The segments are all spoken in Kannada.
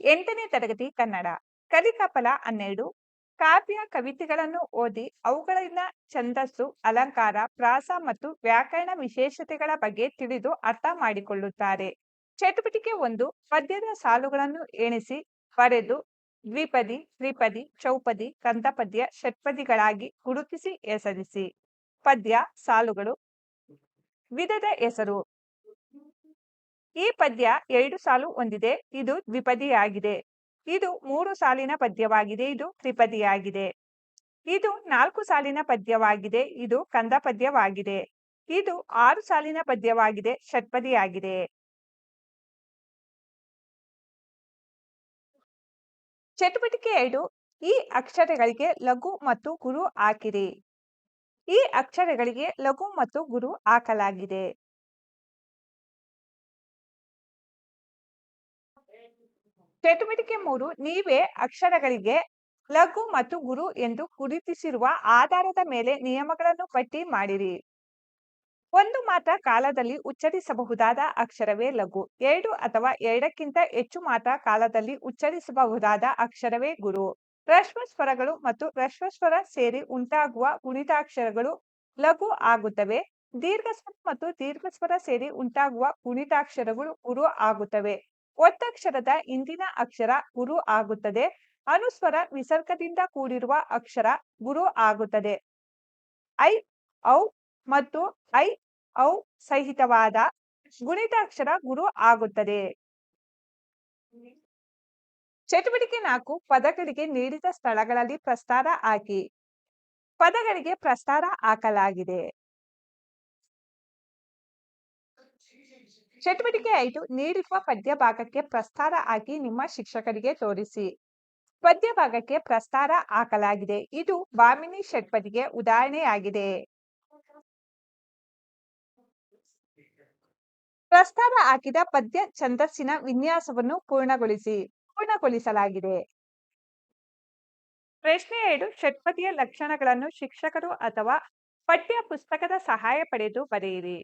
ಎಂಟನೇ ತರಗತಿ ಕನ್ನಡ ಕಲಿಕಾಪಲ ಹನ್ನೆರಡು. ಕಾವ್ಯ ಕವಿತೆಗಳನ್ನು ಓದಿ ಅವುಗಳಲ್ಲಿನ ಛಂದಸ್ಸು, ಅಲಂಕಾರ, ಪ್ರಾಸ ಮತ್ತು ವ್ಯಾಕರಣ ವಿಶೇಷತೆಗಳ ಬಗ್ಗೆ ತಿಳಿದು ಅರ್ಥ ಮಾಡಿಕೊಳ್ಳುತ್ತಾರೆ. ಚಟುವಟಿಕೆ ಒಂದು, ಪದ್ಯದ ಸಾಲುಗಳನ್ನು ಎಣಿಸಿ ಬರೆದು ದ್ವಿಪದಿ, ತ್ರಿಪದಿ, ಚೌಪದಿ, ಕಂದಪದ್ಯ, ಷಟ್ಪದಿಗಳಾಗಿ ಗುರುತಿಸಿ ಹೆಸರಿಸಿ. ಪದ್ಯ, ಸಾಲುಗಳು. ವಿಧದ ಹೆಸರು. ಈ ಪದ್ಯ ಎರಡು ಸಾಲು ಹೊಂದಿದೆ. ಇದು ದ್ವಿಪದಿಯಾಗಿದೆ. ಇದು ಮೂರು ಸಾಲಿನ ಪದ್ಯವಾಗಿದೆ. ಇದು ತ್ರಿಪದಿಯಾಗಿದೆ. ಇದು ನಾಲ್ಕು ಸಾಲಿನ ಪದ್ಯವಾಗಿದೆ. ಇದು ಕಂದ ಪದ್ಯವಾಗಿದೆ. ಇದು ಆರು ಸಾಲಿನ ಪದ್ಯವಾಗಿದೆ. ಷಟ್ಪದಿಯಾಗಿದೆ. ಚಟುವಟಿಕೆ ಎರಡು. ಈ ಅಕ್ಷರಗಳಿಗೆ ಲಘು ಮತ್ತು ಗುರು ಹಾಕಿರಿ. ಈ ಅಕ್ಷರಗಳಿಗೆ ಲಘು ಮತ್ತು ಗುರು ಹಾಕಲಾಗಿದೆ. ಚಟುವಟಿಕೆ ಮೂರು, ನೀವೇ ಅಕ್ಷರಗಳಿಗೆ ಲಘು ಮತ್ತು ಗುರು ಎಂದು ಗುರುತಿಸಿರುವ ಆಧಾರದ ಮೇಲೆ ನಿಯಮಗಳನ್ನು ಪಟ್ಟಿ ಮಾಡಿರಿ. ಒಂದು ಮಾತ್ರ ಕಾಲದಲ್ಲಿ ಉಚ್ಚರಿಸಬಹುದಾದ ಅಕ್ಷರವೇ ಲಘು, ಎರಡು ಅಥವಾ ಎರಡಕ್ಕಿಂತ ಹೆಚ್ಚು ಮಾತ್ರ ಕಾಲದಲ್ಲಿ ಉಚ್ಚರಿಸಬಹುದಾದ ಅಕ್ಷರವೇ ಗುರು. ರಶ್ವ ಸ್ವರಗಳು ಮತ್ತು ರಶ್ವಸ್ವರ ಸೇರಿ ಉಂಟಾಗುವ ಗುಣಿತಾಕ್ಷರಗಳು ಲಘು ಆಗುತ್ತವೆ ದೀರ್ಘಸ್ವರ ಮತ್ತು ದೀರ್ಘಸ್ವರ ಸೇರಿ ಉಂಟಾಗುವ ಗುಣಿತಾಕ್ಷರಗಳು ಗುರು ಆಗುತ್ತವೆ. ಒತ್ತಕ್ಷರದ ಇಂದಿನ ಅಕ್ಷರ ಗುರು ಆಗುತ್ತದೆ. ಅನುಸ್ವರ ವಿಸರ್ಗದಿಂದ ಕೂಡಿರುವ ಅಕ್ಷರ ಗುರು ಆಗುತ್ತದೆ. ಐ, ಔ ಮತ್ತು ಐ, ಔ ಸಹಿತವಾದ ಗುಣಿತಾಕ್ಷರ ಗುರು ಆಗುತ್ತದೆ. ಚಟುವಟಿಕೆ ನಾಲ್ಕು, ಪದಗಳಿಗೆ ನೀಡಿದ ಸ್ಥಳಗಳಲ್ಲಿ ಪ್ರಸ್ತಾರ ಹಾಕಿ. ಪದಗಳಿಗೆ ಪ್ರಸ್ತಾರ ಹಾಕಲಾಗಿದೆ. ಚಟುವಟಿಕೆ ಐದು ನೀಡಿರುವ ಪದ್ಯ ಭಾಗಕ್ಕೆ ಪ್ರಸ್ತಾರ ಹಾಕಿ ನಿಮ್ಮ ಶಿಕ್ಷಕರಿಗೆ ತೋರಿಸಿ. ಪದ್ಯ ಭಾಗಕ್ಕೆ ಪ್ರಸ್ತಾರ ಹಾಕಲಾಗಿದೆ. ಇದು ವಾಮಿನಿ ಷಟ್ಪದಿಗೆ ಉದಾಹರಣೆಯಾಗಿದೆ. ಪ್ರಸ್ತಾರ ಹಾಕಿದ ಪದ್ಯ ಛಂದಸ್ಸಿನ ವಿನ್ಯಾಸವನ್ನು ಪೂರ್ಣಗೊಳಿಸಿ, ಪೂರ್ಣಗೊಳಿಸಲಾಗಿದೆ. ಪ್ರಶ್ನೆ ಎರಡು ಷಟ್ಪದಿಯ ಲಕ್ಷಣಗಳನ್ನು ಶಿಕ್ಷಕರು ಅಥವಾ ಪಠ್ಯ ಪುಸ್ತಕದ ಸಹಾಯ ಪಡೆದು ಬರೆಯಿರಿ.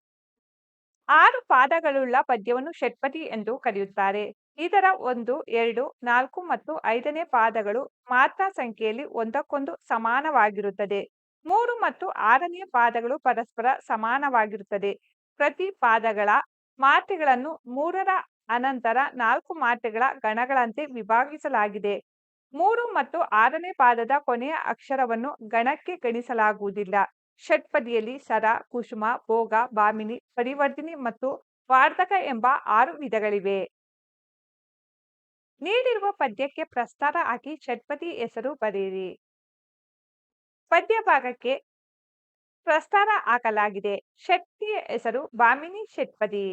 ಆರು ಪಾದಗಳುಳ್ಳ ಪದ್ಯವನ್ನು ಷಟ್ಪದಿ ಎಂದು ಕರೆಯುತ್ತಾರೆ. ಇದರ ಒಂದು, ಎರಡು, ನಾಲ್ಕು ಮತ್ತು ಐದನೇ ಪಾದಗಳು ಮಾತ್ರ ಸಂಖ್ಯೆಯಲ್ಲಿ ಒಂದಕ್ಕೊಂದು ಸಮಾನವಾಗಿರುತ್ತದೆ. ಮೂರು ಮತ್ತು ಆರನೇ ಪಾದಗಳು ಪರಸ್ಪರ ಸಮಾನವಾಗಿರುತ್ತದೆ. ಪ್ರತಿ ಪಾದಗಳ ಮಾತೆಗಳನ್ನು ಮೂರರ ಅನಂತರ ನಾಲ್ಕು ಮಾತೆಗಳ ಗಣಗಳಂತೆ ವಿಭಾಗಿಸಲಾಗಿದೆ. ಮೂರು ಮತ್ತು ಆರನೇ ಪಾದದ ಕೊನೆಯ ಅಕ್ಷರವನ್ನು ಗಣಕ್ಕೆ ಗಣಿಸಲಾಗುವುದಿಲ್ಲ. ಷಟ್ಪದಿಯಲ್ಲಿ ಸರ, ಕುಸುಮ, ಭೋಗ, ಬಾಮಿನಿ, ಪರಿವರ್ತಿನಿ ಮತ್ತು ವಾರ್ಧಕ ಎಂಬ ಆರು ವಿಧಗಳಿವೆ. ನೀಡಿರುವ ಪದ್ಯಕ್ಕೆ ಪ್ರಸ್ತಾರ ಹಾಕಿ ಷಟ್ಪದಿ ಹೆಸರು ಬರೆಯಿರಿ. ಪದ್ಯ ಭಾಗಕ್ಕೆ ಪ್ರಸ್ತಾರ ಹಾಕಲಾಗಿದೆ. ಷಟ್ಪದಿಯ ಹೆಸರು ಬಾಮಿನಿ ಷಟ್ಪದಿ.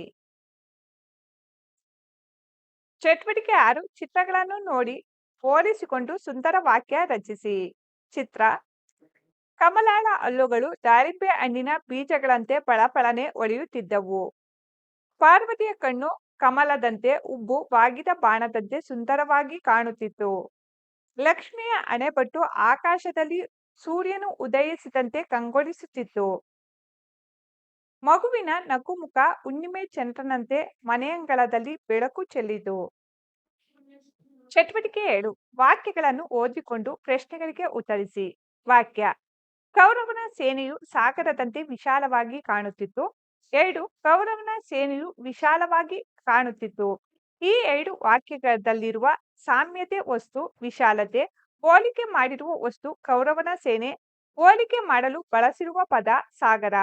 ಚಟುವಟಿಕೆ ಆರು ಚಿತ್ರಗಳನ್ನು ನೋಡಿ ಹೋಲಿಸಿಕೊಂಡು ಸುಂದರ ವಾಕ್ಯ ರಚಿಸಿ. ಚಿತ್ರ ಕಮಲಾಳ ಹಲ್ಲುಗಳು ದಾಳಿಂಬೆ ಹಣ್ಣಿನ ಬೀಜಗಳಂತೆ ಪಳಪಳನೆ ಹೊಳೆಯುತ್ತಿದ್ದವು ಪಾರ್ವತಿಯ ಕಣ್ಣು ಕಮಲದಂತೆ ಉಬ್ಬು ಬಾಗಿದ ಬಾಣದಂತೆ ಸುಂದರವಾಗಿ ಕಾಣುತ್ತಿತ್ತು. ಲಕ್ಷ್ಮಿಯ ಅಣೆಪಟ್ಟು ಆಕಾಶದಲ್ಲಿ ಸೂರ್ಯನು ಉದಯಿಸಿದಂತೆ ಕಂಗೊಳಿಸುತ್ತಿತ್ತು. ಮಗುವಿನ ನಗುಮುಖ ಹುಣ್ಣಿಮೆ ಚಂದ್ರನಂತೆ ಮನೆಯಂಗಳದಲ್ಲಿ ಬೆಳಕು ಚೆಲ್ಲಿತು. ಚಟುವಟಿಕೆ ಏಳು ವಾಕ್ಯಗಳನ್ನು ಓದಿಕೊಂಡು ಪ್ರಶ್ನೆಗಳಿಗೆ ಉತ್ತರಿಸಿ. ವಾಕ್ಯ ಕೌರವನ ಸೇನೆಯು ಸಾಗರದಂತೆ ವಿಶಾಲವಾಗಿ ಕಾಣುತ್ತಿತ್ತು. ಎರಡು, ಕೌರವನ ಸೇನೆಯು ವಿಶಾಲವಾಗಿ ಕಾಣುತ್ತಿತ್ತು. ಈ ಎರಡು ವಾಕ್ಯಗಳಲ್ಲಿರುವ ಸಾಮ್ಯತೆ ವಸ್ತು ವಿಶಾಲತೆ, ಹೋಲಿಕೆ ಮಾಡಿರುವ ವಸ್ತು ಕೌರವನ ಸೇನೆ, ಹೋಲಿಕೆ ಮಾಡಲು ಬಳಸಿರುವ ಪದ ಸಾಗರ.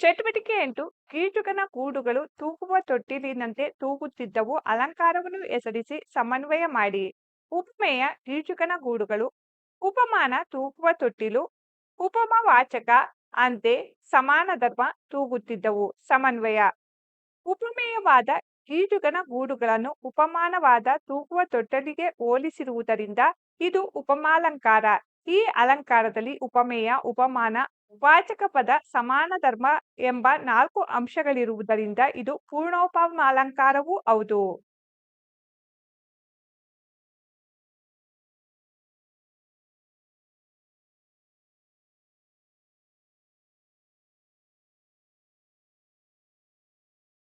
ಚಟುವಟಿಕೆ ಎಂಟು ಕೀಟುಕನ ಗೂಡುಗಳು ತೂಗುವ ತೊಟ್ಟಿಲಿನಂತೆ ತೂಗುತ್ತಿದ್ದವು, ಅಲಂಕಾರವನ್ನು ಹೆಸರಿಸಿ ಸಮನ್ವಯ ಮಾಡಿ. ಉಪಮೇಯ ಕೀಟುಕನ ಗೂಡುಗಳು ಉಪಮಾನ ತೂಗುವ ತೊಟ್ಟಿಲು ಉಪಮವಾಚಕ ಅಂತೆ ಸಮಾನ ಧರ್ಮ ತೂಗುತ್ತಿದ್ದವು. ಸಮನ್ವಯ. ಉಪಮೇಯವಾದ ಈಜುಗನ ಗೂಡುಗಳನ್ನು ಉಪಮಾನವಾದ ತೂಗುವ ತೊಟ್ಟಲಿಗೆ ಹೋಲಿಸಿರುವುದರಿಂದ ಇದು ಉಪಮಾಲಂಕಾರ. ಈ ಅಲಂಕಾರದಲ್ಲಿ ಉಪಮೇಯ, ಉಪಮಾನ, ವಾಚಕ ಪದ ಸಮಾನ ಧರ್ಮ ಎಂಬ ನಾಲ್ಕು ಅಂಶಗಳಿರುವುದರಿಂದ ಇದು ಪೂರ್ಣೋಪಮಾಲಂಕಾರವೂ ಹೌದು.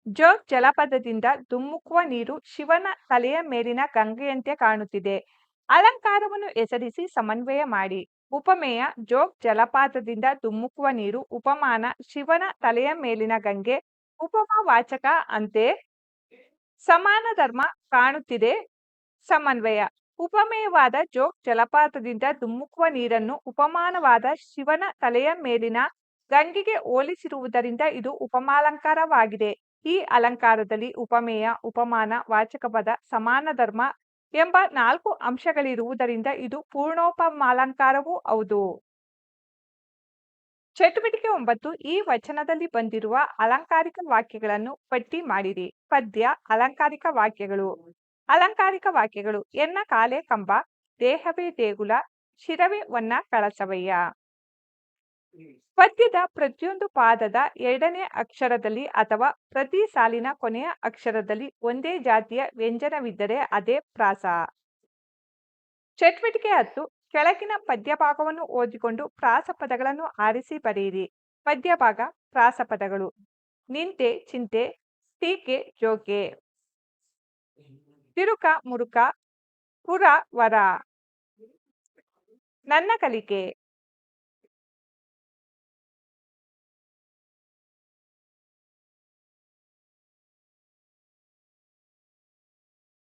ಜೋಗ್ ಜಲಪಾತದಿಂದ ಧುಮ್ಮುಕುವ ನೀರು ಶಿವನ ತಲೆಯ ಮೇಲಿನ ಗಂಗೆಯಂತೆ ಕಾಣುತ್ತಿದೆ. ಅಲಂಕಾರವನ್ನು ಹೆಸರಿಸಿ ಸಮನ್ವಯ ಮಾಡಿ. ಉಪಮೇಯ ಜೋಗ್ ಜಲಪಾತದಿಂದ ಧುಮ್ಮುಕುವ ನೀರು ಉಪಮಾನ ಶಿವನ ತಲೆಯ ಮೇಲಿನ ಗಂಗೆ ಉಪಮಾ ವಾಚಕ ಅಂತೆ ಸಮಾನ ಧರ್ಮ ಕಾಣುತ್ತಿದೆ ಸಮನ್ವಯ. ಉಪಮೇಯವಾದ ಜೋಗ್ ಜಲಪಾತದಿಂದ ಧುಮ್ಮುಕುವ ನೀರನ್ನು ಉಪಮಾನವಾದ ಶಿವನ ತಲೆಯ ಮೇಲಿನ ಗಂಗೆಗೆ ಹೋಲಿಸಿರುವುದರಿಂದ ಇದು ಉಪಮಾಲಂಕಾರವಾಗಿದೆ. ಈ ಅಲಂಕಾರದಲ್ಲಿ ಉಪಮೇಯ, ಉಪಮಾನ, ವಾಚಕ ಪದ, ಸಮಾನ ಧರ್ಮ ಎಂಬ ನಾಲ್ಕು ಅಂಶಗಳಿರುವುದರಿಂದ ಇದು ಪೂರ್ಣೋಪಮಾಲಂಕಾರವೂ ಹೌದು. ಚಟುವಟಿಕೆ ಒಂಬತ್ತು, ಈ ವಚನದಲ್ಲಿ ಬಂದಿರುವ ಅಲಂಕಾರಿಕ ವಾಕ್ಯಗಳನ್ನು ಪಟ್ಟಿ ಮಾಡಿರಿ. ಪದ್ಯ, ಅಲಂಕಾರಿಕ ವಾಕ್ಯಗಳು. ಅಲಂಕಾರಿಕ ವಾಕ್ಯಗಳು ಎನ್ನ, ಕಾಲೆ, ಕಂಬ, ದೇಹವೇ, ದೇಗುಲ, ಶಿರವೇ ಒನ್ನ ಕಳಸವಯ್ಯ. ಪದ್ಯದ ಪ್ರತಿಯೊಂದು ಪಾದದ ಎರಡನೇ ಅಕ್ಷರದಲ್ಲಿ ಅಥವಾ ಪ್ರತಿ ಸಾಲಿನ ಕೊನೆಯ ಅಕ್ಷರದಲ್ಲಿ ಒಂದೇ ಜಾತಿಯ ವ್ಯಂಜನವಿದ್ದರೆ ಅದೇ ಪ್ರಾಸ. ಚಟುವಟಿಕೆ ಹತ್ತು, ಕೆಳಗಿನ ಪದ್ಯಭಾಗವನ್ನು ಓದಿಕೊಂಡು ಪ್ರಾಸ ಪದಗಳನ್ನು ಆರಿಸಿ ಬರೆಯಿರಿ. ಪದ್ಯಭಾಗ, ಪ್ರಾಸ ಪದಗಳು. ನಿಂತೆ, ಚಿಂತೆ ಟೀಕೆ ಜೋಕೆ. ತಿರುಕ, ಮುರುಕ, ಪುರ, ವರ. ನನ್ನ ಕಲಿಕೆ.